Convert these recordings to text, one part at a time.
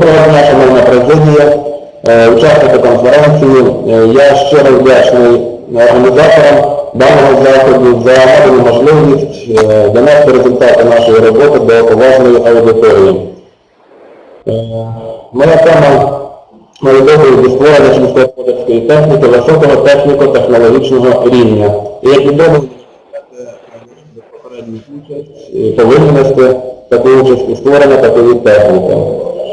Доброго дня, шановна президія, е, учасники конференції. Е, Я щиро вдячний організаторам даного заходу за надану можливість е, донести результати нашої роботи до поважної аудиторії. Е, Моя тема моєї доповіді створення сільськогосподарської техніки високого техніко-технологічного рівня. І як відомо, попередній участь е, повинні нести таку участь у створенні такої техніки.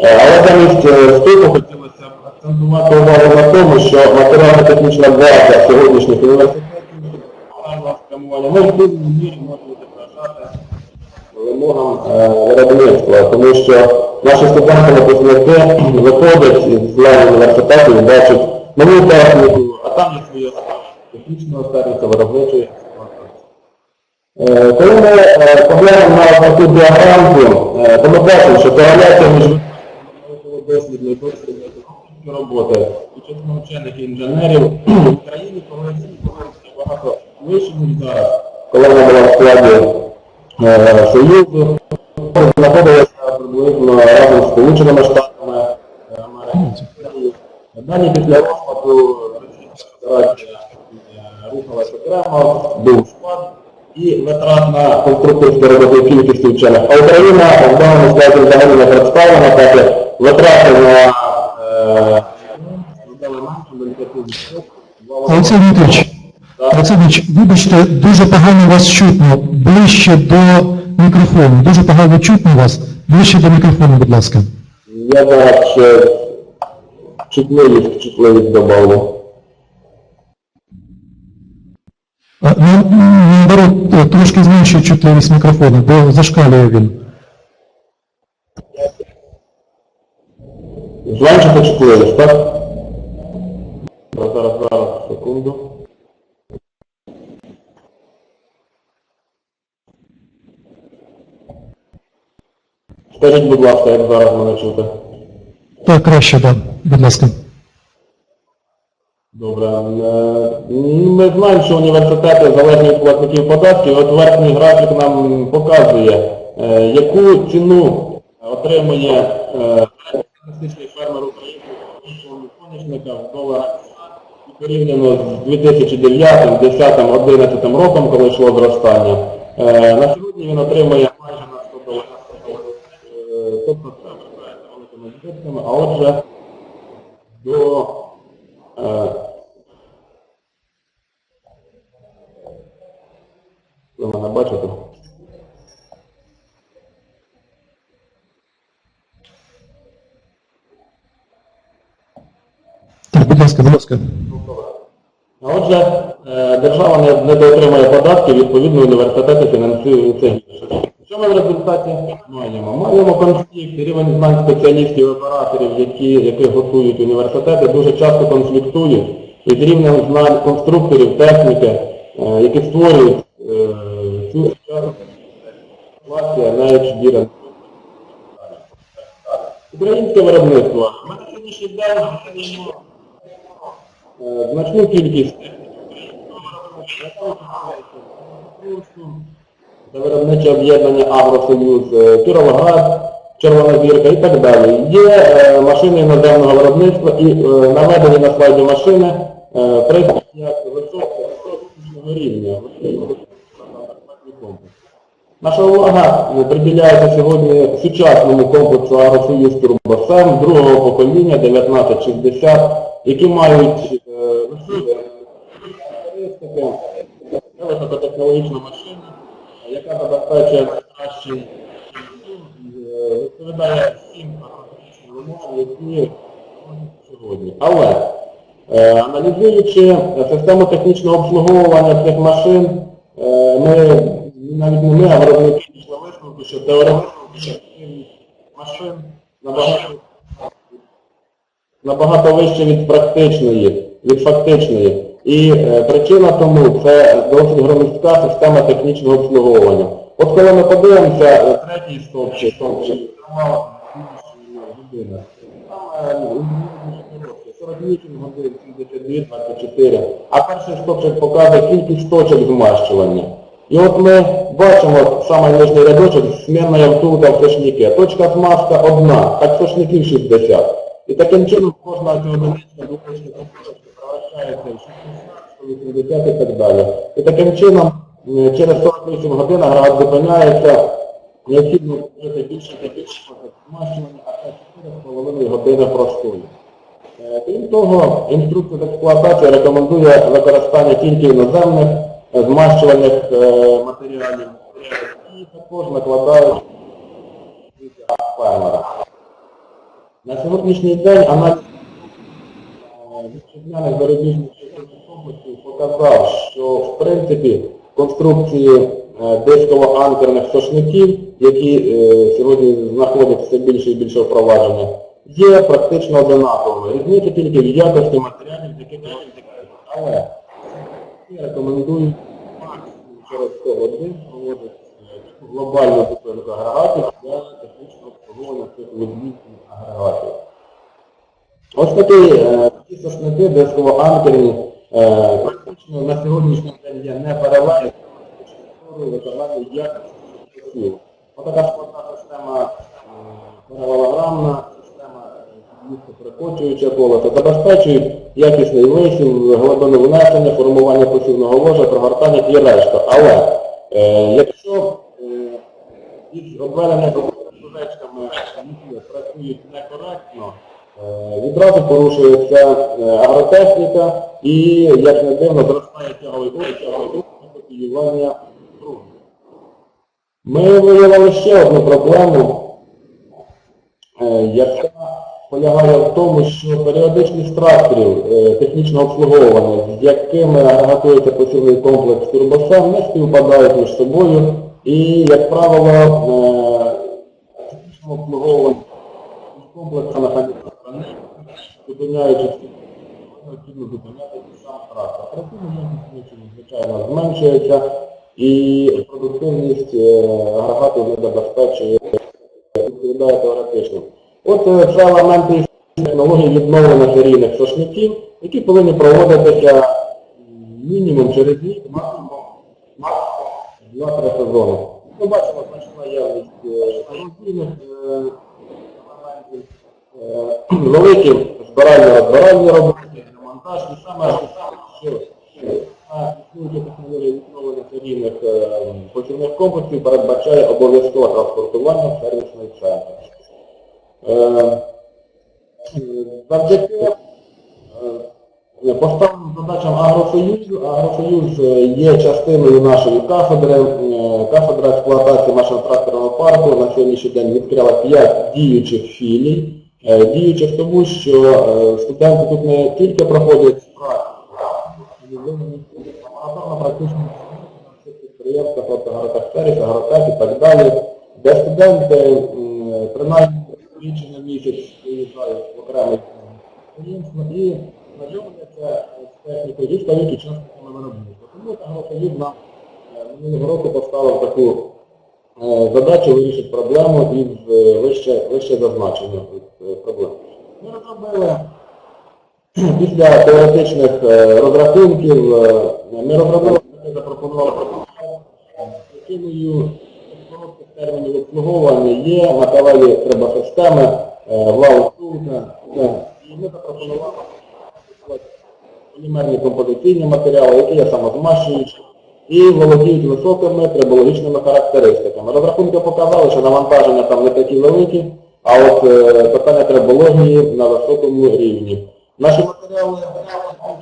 Е, Але замість е, вступу хотілося б акцентувати увагу на тому, що матеріально-технічна база сьогоднішніх університетів спрямування ми в повній мірі можемо відображати вимогам е, виробництва, тому що наші студенти-випускники виходять з лав університетів і бачать нову техніку, а там є свої технічного сервісу, виробничої. Е, Коли ми е, поглянемо на таку діаграмку, е, то ми бачимо, що кореляція між дослідної роботи учасно вчених і інженерів в Україні повинні багато вище, ніж зараз. Коли вона була в складі е, Союзу, знаходилася приблизно разом з Сполученими Штатами е, Америки. Далі після розпаду Російська е, рухалася окремо, був склад і витрат на конструкторські роботи кількістю вчених. А Україна в даному складі взагалі не представлена, так як е, складали менше 0,5%. Олексій Дмитрович, Олексій вибачте, дуже погано вас чутно. Ближче до мікрофону. Дуже погано чутно вас. Ближче до мікрофону, будь ласка. Я зараз ще чутливість, чутливість добавлю. Ну, наоборот, е, трошки зменшує чутливість мікрофону, бо зашкалює він. Зменшити чутливість, так? Зараз, зараз, секунду. Скажіть, будь ласка, як зараз мене чути? Так, краще, так, будь ласка. Добре. Е, Ми знаємо, що університети залежні від платників податків. От верхній графік нам показує, е, яку ціну отримує е, середньостатистичний фермер України соняшника в доларах порівняно з 2009, 2010, 2011 роком, коли йшло зростання. Е, На сьогодні він отримує майже на 100 доларів. Е, Тобто це вважається великими збитками, а отже, до Е, Ви мене бачите? Так, будь ласка, будь ласка. А отже, е, держава не, доотримує податків, відповідно університети фінансують це. Що ми в результаті маємо? Маємо конфлікт, рівень знань спеціалістів і операторів, які, яких готують університети, дуже часто конфліктують із рівнем знань конструкторів, техніки, е, які створюють е, цю класі навіть дірен. Українське виробництво. Ми на сьогоднішній день значну кількість це виробниче об'єднання Агросоюз, е, Кіровоград, Червона зірка і так далі. Є е, машини іноземного виробництва і е, наведені на слайді машини е, приклад як високого рівня. Наша увага приділяється сьогодні сучасному комплексу Агросоюз Турбосем другого покоління 1960, які мають е, високотехнологічна машина, яка забезпечує кращий е, відповідає всім практичним вимогам, які сьогодні. Але е, аналізуючи систему технічного обслуговування цих машин, ми навіть не ми, а виробники пішли висновку, що теоретично машин набагато набагато вище від практичної, від фактичної. І е, причина тому це досить громістка система технічного обслуговування. От коли ми подивимося, е, третій стовпчик, стовпчик, е, 48 годин, 72, 24. А перший стовпчик показує кількість точок змащування. І от ми бачимо саме нижній рядочок, змінна втулка в сошніки. Точка змазка одна, так сошників 60. І таким чином кожна одиничка двохточка превращається в 60, 180 і так далі. І таким чином через 48 годин агрегат зупиняється, необхідно вжити більше та більше змащування, а це 4,5 години простою. Е, Крім того, інструкція з експлуатації рекомендує використання тільки іноземних е, змащувальних е, матеріалів і також накладають фермера. На сьогоднішній день аналіз е, вітчизняних зарубіжних комплексів показав, що в принципі конструкції е, дисково-анкерних сошників, які сьогодні знаходять все більше і більше впровадження, є практично одинаковими. Різниця тільки в якості матеріалів, витікають. Але я рекомендую через 100 годин проводити глобальну зупинку агрегатів для технічного обслуговування цих відмінних агрегатів. Ось такі е, ті сошники дисково-анкерні е, практично на сьогоднішній день є не переваги виконання якості часів. Отака складна система е, паралелограмна, система місцеприкочуюча колоса забезпечують якісний висів, глибину внесення, формування посівного ложа, прогортання і решта. Але е, якщо е, із обведеними працюють некоректно, е, відразу порушується е, агротехніка і, як не дивно, зростає тяговий рух, тяговий рух і копіювання ґрунту. Ми виявили ще одну проблему, е, яка полягає в тому, що періодичність тракторів е, технічного обслуговування, з якими агрегатується посівний комплекс турбосем, не співпадають між собою і, як правило, е, технічному обслуговуванні комплексу не зупиняючи необхідно зупиняти сам трактор. Працюємо якість звичайно зменшується і продуктивність агрегату не забезпечує відповідає теоретично. От е, це елементи технології відновлення серійних сошників, які повинні проводитися мінімум через рік, максимум, максимум 2-3 сезони. Ми бачимо значна явність е, корозійних е, елементів, е, великі збирально-розбиральні роботи, демонтаж, і саме що на існуючі технології відновлення серійних е, посівних комплексів передбачає обов'язкове транспортування в Завдяки е, поставленим задачам Агросоюзу, Агросоюз е, є частиною нашої кафедри, е, кафедра експлуатації нашого тракторного парку на сьогоднішній день відкрила 5 діючих філій. Е, Діючих тому, що е, студенти тут не тільки проходять лабораторно практично на всіх підприємствах, от агротехсервіс, агротек і так далі, де студенти принаймні двічі на місяць приїжджають в окремі підприємства і знайомляться з технікою і стають учасниками виробництва. Тому агросоюз нам е, минулого року поставив таку е, задачу вирішити проблему із е, вище, вище зазначених е, проблем. Ми розробили Після теоретичних розрахунків ми розробили, запропонували коротких термінів обслуговування є на кавалі треба системи, втулка, і ми запропонували полімерні композиційні матеріали, які є самозмащуючі і володіють високими трибологічними характеристиками. Розрахунки показали, що навантаження там не такі великі, а от е, питання трибології на високому рівні. Наші матеріали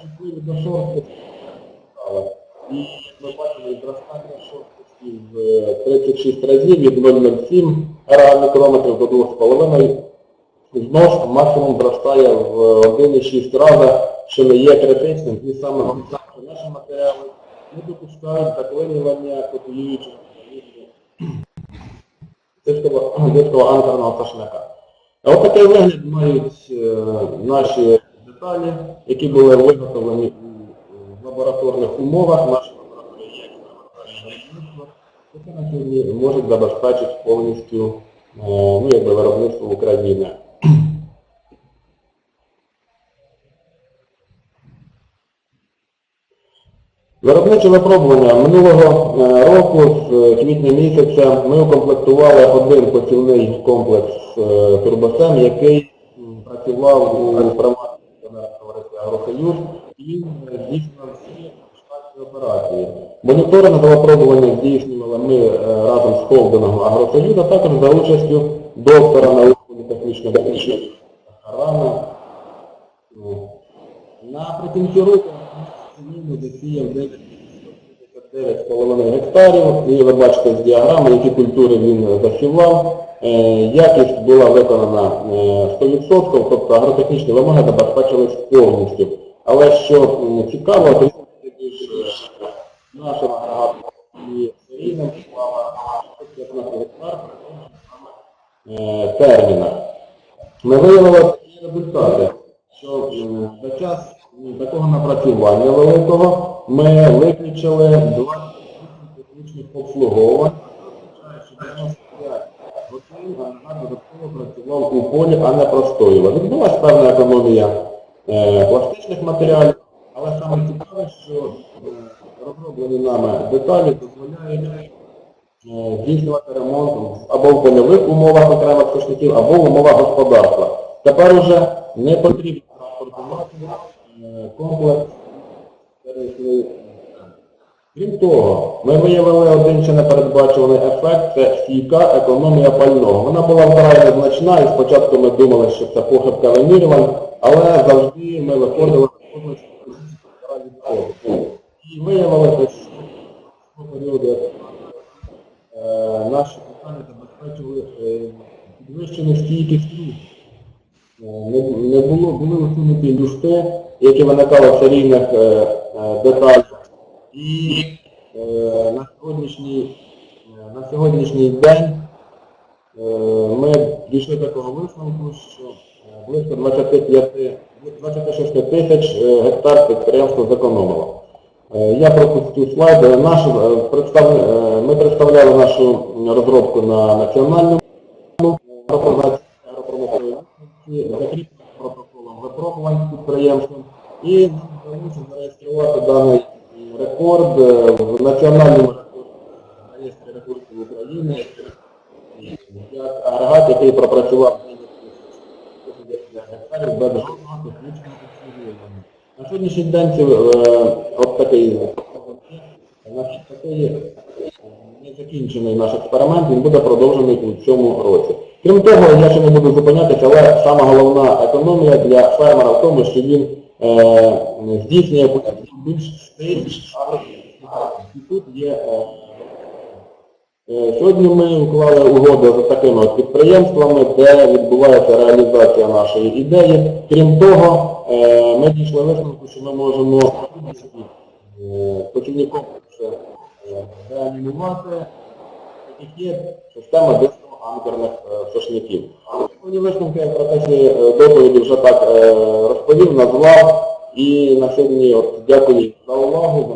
чутливі до шорсткості. І ми бачили, зростання шорсткості в е, 36 разів від 0,07 мікрометрів до 2,5. Знос максимум зростає в 1,6 рази, що не є критичним. І саме наші матеріали не допускають заклинювання копіюючих дисково анкерного сошника. А от такий вигляд мають е, наші деталі, які були виготовлені у лабораторних умовах. Наші лабораторії є експериментальне виробництво, яке на сьогодні можуть забезпечити повністю е, ну, якби, виробництво України. Виробниче випробування минулого е, року з е, квітня місяця ми укомплектували один посівний комплекс турбосем, який працював у промисловому товаристві Агросоюз і здійснював. Моніторинг випробування здійснювали ми е, разом з холдингом Агросоюз, а також за участю доктора наук політехнічного Рана. Ну, Наприкінці року ми засіяв 9,5 гектарів, і ви бачите з діаграми, які культури він засівав. Е, Якість була виконана е, 100%, тобто агротехнічні вимоги забезпечились повністю. Але що цікаво, то е, нашим агрегатом і серійним склала 15 гектар е, термінах. Ми виявили результати, що за час такого напрацювання великого ми виключили 28 технічних обслуговувань, це означає, що 95 годин агрегат додатково працював у полі, а не простоював. Відбулася певна економія е, пластичних матеріалів, але саме цікаве, що е, розроблені нами деталі дозволяють е, здійснювати ремонт або в польових умовах окремих сушників, або в умовах господарства. Тепер уже не потрібно транспортувати е, комплекс сервісний. Крім того, ми виявили один ще непередбачуваний ефект, це стійка економія пального. Вона була вкрай незначна, і спочатку ми думали, що це похибка вимірювань, але завжди ми виходили з і виявилося, що е, наші питання забезпечили е, підвищену стійкість рук. Е, Не, було, були усунуті люфти, які виникали в серійних е, деталях. І на, сьогоднішній, на сьогоднішній день ми дійшли до такого висновку, що близько 25, 26 тисяч гектар підприємство зекономило. Е, Я пропустив слайд. Е, Наш, е, е, Ми представляли нашу розробку на національному агропромислової закріпленим протоколом випробувань підприємством. І вдалося зареєструвати даний рекорд в національному реєстрі рекордів України як агрегат, який пропрацював 9 гектарів без жодного технічного обслуговування. На сьогоднішній день це е, от такий значить, такий е, незакінчений наш експеримент, він буде продовжений у цьому році. Крім того, я ще не буду зупинятися, але сама головна економія для фермера в тому, що він е, здійснює більш стиль І тут є е, Е, Сьогодні ми уклали угоду з такими підприємствами, де відбувається реалізація нашої ідеї. Крім того, е, ми дійшли висновку, що ми можемо е, почівні е, реанімувати, яких є система диско-анкерних е, сошників. Сьогодні висновки я в процесі е, доповіді вже так е, розповів, назвав. І на сьогодні от, дякую за увагу. До